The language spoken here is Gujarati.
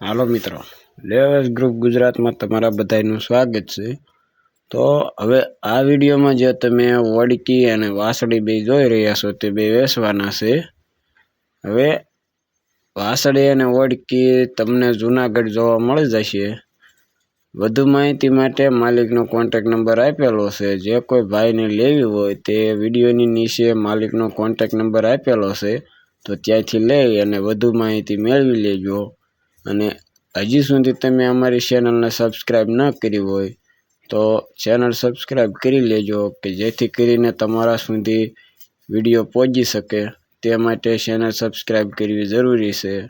હાલો મિત્રો લેવસ ગ્રુપ ગુજરાતમાં તમારા બધાનું સ્વાગત છે. તો હવે આ વિડીયોમાં જે તમે વડકી અને વાસળી બે જોઈ રહ્યા છો તે બે વેસવાના છે. હવે વાસળી અને વડકી તમને જુનાગઢ જોવા મળી જશે. વધુ માહિતી માટે માલિકનો કોન્ટેક નંબર આપેલો છે. જે કોઈ ભાઈને લેવી હોય તે વિડીયોની નીચે માલિકનો કોન્ટેક નંબર આપેલો છે. તો ત્યાંથી લઈ અને વધુ માહિતી મેળવી લેજો. અને હજી સુધી તમે અમારી ચેનલને સબસ્ક્રાઈબ ન કરી હોય, તો ચેનલ સબસ્ક્રાઈબ કરી લેજો, કે જેથી કરીને તમારા સુધી વીડિયો પહોંચી શકે. તે માટે ચેનલ સબસ્ક્રાઈબ કરવી જરૂરી છે.